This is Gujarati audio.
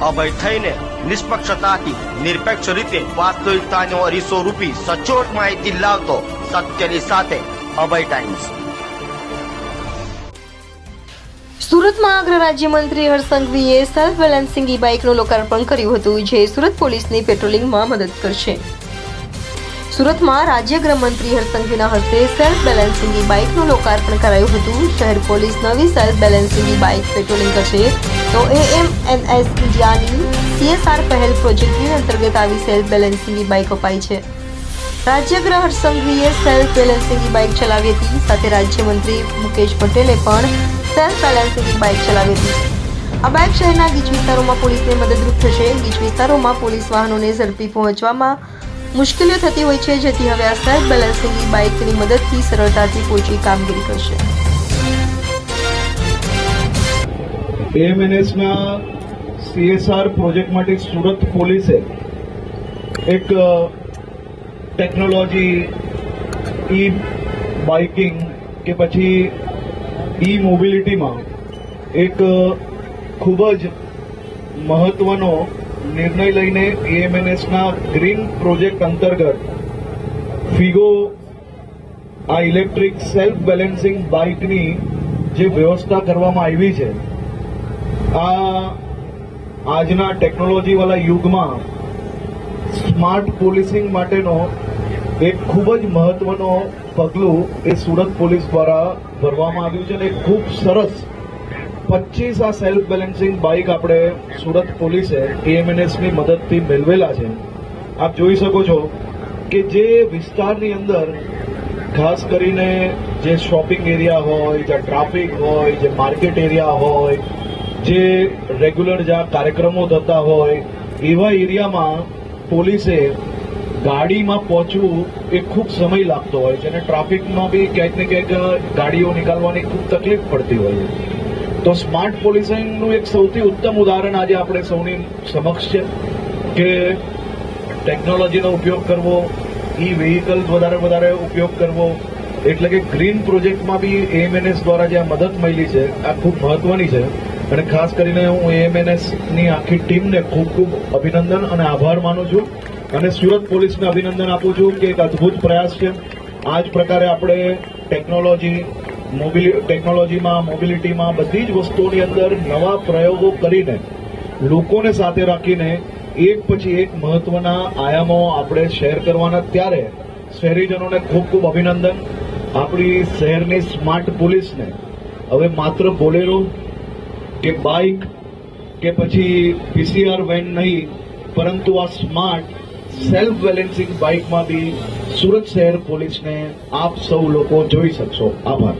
અભય થઈને નિષ્પક્ષતાથી, નિરપેક્ષ રીતે વાસ્તવિકતાનો અરીસો રૂપી સચોટ માહિતી લાવતો સત્યની સાથે અભય ટાઈમ્સ સુરતમાં અગ્ર રાજ્યમંત્રી હર્ષ સંઘવીએ સેલ્ફ બેલેન્સિંગ ઈ બાઇકનું લોકાર્પણ કર્યું હતું, જે સુરત પોલીસની પેટ્રોલિંગમાં મદદ કરશે. સુરતમાં રાજ્ય ગૃહમંત્રી હર્ષ સંઘવીના હસ્તે સેલ્ફ બેલેન્સિંગની બાઇકનું લોકાર્પણ કરાયું હતું. શહેર પોલીસ નવી સેલ્ફ બેલેન્સિંગની બાઇક પેટ્રોલિંગ કરશે. તો એએમએનએસ ઇન્ડિયાની સીએસઆર પહેલ પ્રોજેક્ટની અંતર્ગત આવી સેલ્ફ બેલેન્સિંગની બાઇક અપાઈ છે. રાજ્ય ગૃહ હર્ષ સેલ્ફ બેલેન્સિંગની બાઇક ચલાવી હતી. સાથે રાજ્યમંત્રી મુકેશ પટેલે પણ સેલ્ફ બેલેન્સિંગની બાઇક ચલાવી હતી. આ બાઇક શહેરના ગીચ વિસ્તારોમાં પોલીસને મદદરૂપ થશે. ગીચ વિસ્તારોમાં પોલીસ વાહનોને ઝડપી પહોંચવામાં મુશ્કેલીઓ થતી હોય છે, જેથી હવે આ સેલ્ફ બેલેન્સિંગ બાઇકની મદદથી સરળતાથી પહોંચી કામગીરી કરશે. એએમએનએસના સીએસઆર પ્રોજેક્ટ માટે સુરત પોલીસે એક ટેકનોલોજી ઈ બાઇકિંગ કે પછી ઈ મોબિલિટીમાં એક ખૂબ જ મહત્વનો નિર્ણય લઈને એએમએનએસના ગ્રીન પ્રોજેક્ટ અંતર્ગત ફિગો આ ઇલેક્ટ્રિક સેલ્ફ બેલેન્સિંગ બાઇકની જે વ્યવસ્થા કરવામાં આવી છે, આ આજના ટેકનોલોજીવાળા યુગમાં સ્માર્ટ પોલીસિંગ માટેનો એક ખૂબ જ મહત્વનો પગલું એ સુરત પોલીસ દ્વારા ભરવામાં આવ્યું છે અને ખૂબ સરસ પચીસ આ સેલ્ફ બેલેન્સિંગ બાઇક આપણે સુરત પોલીસે એએમએનએસની મદદથી મેળવેલા છે. આપ જોઈ શકો છો કે જે વિસ્તારની અંદર ખાસ કરીને જે શોપિંગ એરિયા હોય, જ્યાં ટ્રાફિક હોય, જે માર્કેટ એરિયા હોય, જે રેગ્યુલર જ્યાં કાર્યક્રમો થતા હોય, એવા એરિયામાં પોલીસે ગાડીમાં પહોંચવું એ ખૂબ સમય લાગતો હોય છે અને ટ્રાફિકમાં બી ક્યાંક ને ક્યાંક ગાડીઓ નીકાળવાની ખૂબ તકલીફ પડતી હોય છે. તો સ્માર્ટ પોલીસિંગનું એક સૌથી ઉત્તમ ઉદાહરણ આજે આપણે સૌની સમક્ષ છે કે ટેકનોલોજીનો ઉપયોગ કરવો, ઈ વેહિકલ વધારે વધારે ઉપયોગ કરવો, એટલે કે ગ્રીન પ્રોજેક્ટમાં બી એએમએનએસ દ્વારા જે આ મદદ મળી છે, આ ખૂબ મહત્વની છે. અને ખાસ કરીને હું એએમએનએસની આખી ટીમને ખૂબ ખૂબ અભિનંદન અને આભાર માનું છું. અને સુરત પોલીસને અભિનંદન આપું છું કે એક અદ્ભુત પ્રયાસ છે. આ જ પ્રકારે આપણે ટેકનોલોજી મોબિલી, ટેકનોલોજીમાં, મોબિલિટીમાં બધી જ વસ્તુઓની અંદર નવા પ્રયોગો કરીને લોકોને સાથે રાખીને એક પછી એક મહત્વના આયામો આપણે શેર કરવાના. ત્યારે શહેરીજનોને ખૂબ ખૂબ અભિનંદન. આપણી શહેરની સ્માર્ટ પોલીસને હવે માત્ર બોલેરો કે બાઇક કે પછી પીસીઆર વેન નહીં, પરંતુ આ સ્માર્ટ સેલ્ફ બેલેન્સિંગ બાઇકમાં બી સુરત શહેર પોલીસને આપ સૌ લોકો જોઈ શકશો. આભાર.